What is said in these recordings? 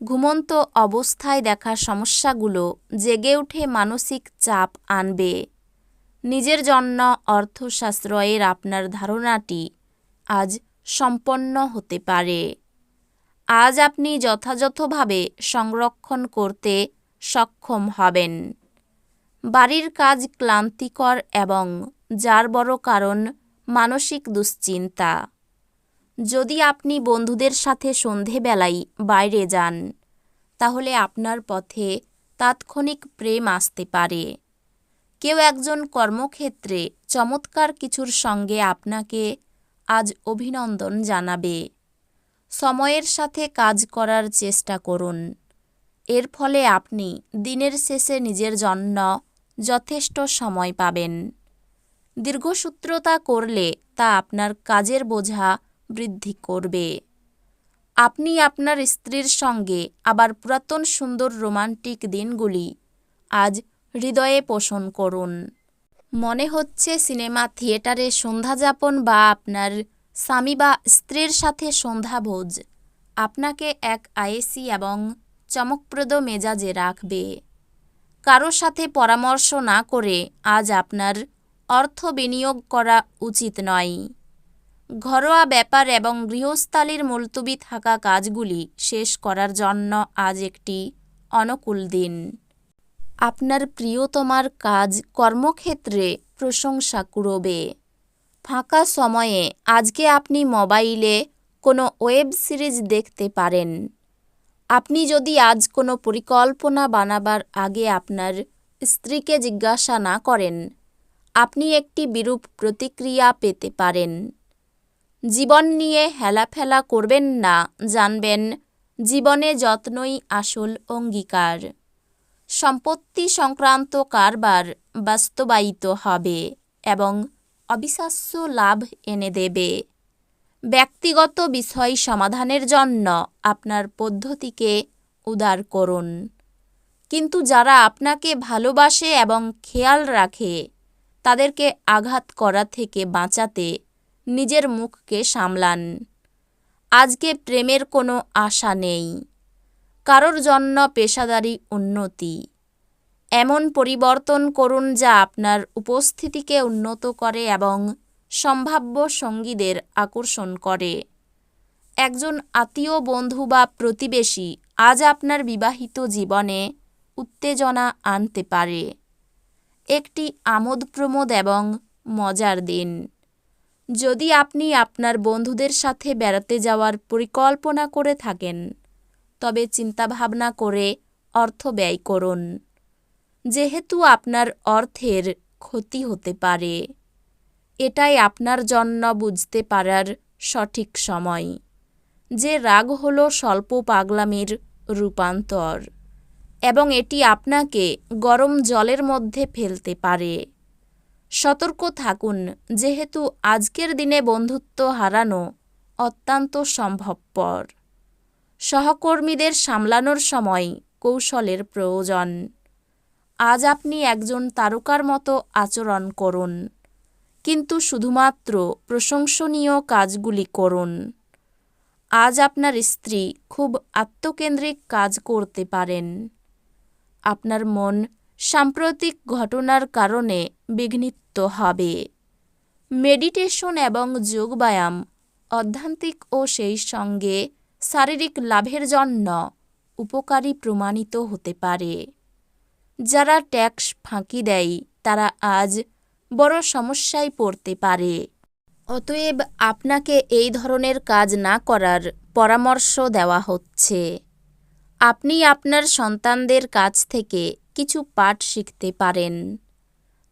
ঘুমন্ত অবস্থায় দেখা সমস্যাগুলো জেগে উঠে মানসিক চাপ আনবে। নিজের জন্য অর্থশাস্ত্রয়ের আপনার ধারণাটি আজ সম্পন্ন হতে পারে। আজ আপনি যথাযথভাবে সংরক্ষণ করতে সক্ষম হবেন। বাড়ির কাজ ক্লান্তিকর এবং যার বড় কারণ মানসিক দুশ্চিন্তা। যদি আপনি বন্ধুদের সাথে সন্ধেবেলায় বাইরে যান, তাহলে আপনার পথে তাৎক্ষণিক প্রেম আসতে পারে। কেউ একজন কর্মক্ষেত্রে চমৎকার কিছুর সঙ্গে আপনাকে আজ অভিনন্দন জানাবে। সময়ের সাথে কাজ করার চেষ্টা করুন। এর ফলে আপনি দিনের শেষে নিজের জন্য যথেষ্ট সময় পাবেন। দীর্ঘসূত্রতা করলে তা আপনার কাজের বোঝা বৃদ্ধি করবে। আপনি আপনার স্ত্রীর সঙ্গে আবার পুরাতন সুন্দর রোমান্টিক দিনগুলি আজ হৃদয়ে পোষণ করুন। মনে হচ্ছে সিনেমা থিয়েটারে সন্ধ্যাযাপন বা আপনার স্বামী বা স্ত্রীর সাথে সন্ধ্যাভোজ আপনাকে এক আয়েসি এবং চমকপ্রদ মেজাজে রাখবে। কারও সাথে পরামর্শ না করে আজ আপনার অর্থ বিনিয়োগ করা উচিত নয়। ঘরোয়া ব্যাপার এবং গৃহস্থালির মুলতুবি থাকা কাজগুলি শেষ করার জন্য আজ একটি অনুকূল দিন। আপনার প্রিয়তমার কাজ কর্মক্ষেত্রে প্রশংসা কুড়বে। ফাঁকা সময়ে আজকে আপনি মোবাইলে কোনো ওয়েব সিরিজ দেখতে পারেন। আপনি যদি আজ কোনো পরিকল্পনা বানাবার আগে আপনার স্ত্রীকে জিজ্ঞাসা না করেন, আপনি একটি বিরূপ প্রতিক্রিয়া পেতে পারেন। জীবন নিয়ে হেলাফেলা করবেন না, জানবেন, জীবনে যত্নই আসল অঙ্গীকার। সম্পত্তি সংক্রান্ত কারবার বাস্তবায়িত হবে এবং অবিশ্বাস্য লাভ এনে দেবে। ব্যক্তিগত বিষয় সমাধানের জন্য আপনার পদ্ধতিকে উদার করুন। কিন্তু যারা আপনাকে ভালোবাসে এবং খেয়াল রাখে, তাদেরকে আঘাত করা থেকে বাঁচাতে নিজের মুখকে সামলান। আজকে প্রেমের কোনো আশা নেই। কারোর জন্য পেশাদারি উন্নতি। এমন পরিবর্তন করুন যা আপনার উপস্থিতিকে উন্নত করে এবং সম্ভাব্য সঙ্গীদের আকর্ষণ করে। একজন আত্মীয়, বন্ধু বা প্রতিবেশী আজ আপনার বিবাহিত জীবনে উত্তেজনা আনতে পারে। একটি আমোদ প্রমোদ এবং মজার দিন। যদি আপনি আপনার বন্ধুদের সাথে বেড়াতে যাওয়ার পরিকল্পনা করে থাকেন, তবে চিন্তাভাবনা করে অর্থ ব্যয় করুন, যেহেতু আপনার অর্থের ক্ষতি হতে পারে। এটাই আপনার জন্য বুঝতে পারার সঠিক সময়, যে রাগ হলো স্বল্প পাগলামির রূপান্তর, এবং এটি আপনাকে গরম জলের মধ্যে ফেলতে পারে। সতর্ক থাকুন, যেহেতু আজকের দিনে বন্ধুত্ব হারানো অত্যন্ত সম্ভবপর। সহকর্মীদের সামলানোর সময় কৌশলের প্রয়োজন। আজ আপনি একজন তারকার মতো আচরণ করুন, কিন্তু শুধুমাত্র প্রশংসনীয় কাজগুলি করুন। আজ আপনার স্ত্রী খুব আত্মকেন্দ্রিক কাজ করতে পারেন। আপনার মন সাম্প্রতিক ঘটনার কারণে বিঘ্নিত হবে। মেডিটেশন এবং যোগব্যায়াম অধ্যান্তিক ও সেই সঙ্গে শারীরিক লাভের জন্য উপকারী প্রমাণিত হতে পারে। যারা ট্যাক্স ফাঁকি দেয়, তারা আজ বড় সমস্যায় পড়তে পারে। অতএব আপনাকে এই ধরনের কাজ না করার পরামর্শ দেওয়া হচ্ছে। আপনি আপনার সন্তানদের কাছ থেকে কিছু পাঠ শিখতে পারেন।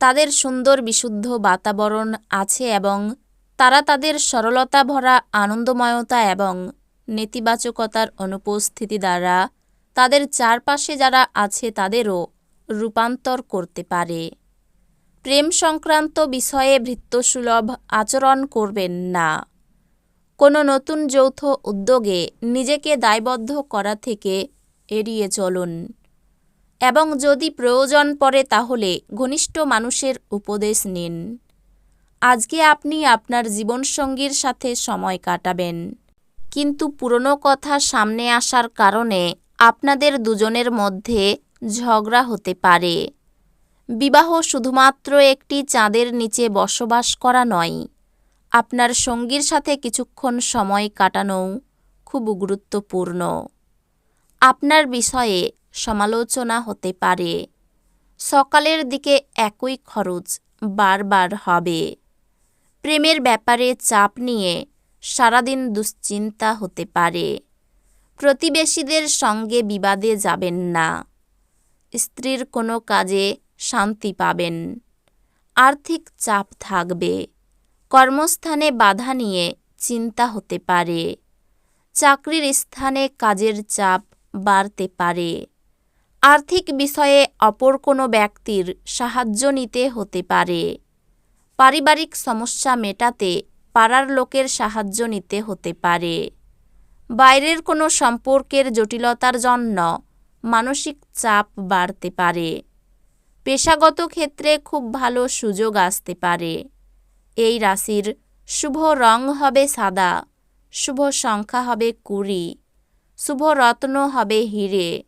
তাদের সুন্দর বিশুদ্ধ বাতাবরণ আছে এবং তারা তাদের সরলতা ভরা আনন্দময়তা এবং নেতিবাচকতার অনুপস্থিতি দ্বারা তাদের চারপাশে যারা আছে তাদেরও রূপান্তর করতে পারে। প্রেম সংক্রান্ত বিষয়ে ভৃত্যসুলভ আচরণ করবেন না। কোনো নতুন যৌথ উদ্যোগে নিজেকে দায়বদ্ধ করা থেকে এড়িয়ে চলুন। এবং যদি প্রয়োজন পড়ে তাহলে ঘনিষ্ঠ মানুষের উপদেশ নিন। আজকে আপনি আপনার জীবনসঙ্গীর সাথে সময় কাটাবেন। কিন্তু পুরনো কথা সামনে আসার কারণে আপনাদের দুজনের মধ্যে ঝগড়া হতে পারে। বিবাহ শুধুমাত্র একটি চাঁদের নিচে বসবাস করা নয়, আপনার সঙ্গীর সাথে কিছুক্ষণ সময় কাটানোও খুব গুরুত্বপূর্ণ। আপনার বিষয়ে সমালোচনা হতে পারে। সকালের দিকে একই খরচ বারবার হবে। প্রেমের ব্যাপারে চাপ নিয়ে সারাদিন দুশ্চিন্তা হতে পারে। প্রতিবেশীদের সঙ্গে বিবাদে যাবেন না। স্ত্রীর কোনো কাজে শান্তি পাবেন। আর্থিক চাপ থাকবে। কর্মস্থানে বাধা নিয়ে চিন্তা হতে পারে। চাকরির স্থানে কাজের চাপ বাড়তে পারে। আর্থিক বিষয়ে অপর কোনো ব্যক্তির সাহায্য নিতে হতে পারে। পারিবারিক সমস্যা মেটাতে পাড়ার লোকের সাহায্য নিতে হতে পারে। বাইরের কোনো সম্পর্কের জটিলতার জন্য মানসিক চাপ বাড়তে পারে। পেশাগত ক্ষেত্রে খুব ভালো সুযোগ আসতে পারে। এই রাশির শুভ রং হবে সাদা, শুভ সংখ্যা হবে কুড়ি, শুভ রত্ন হবে হিরে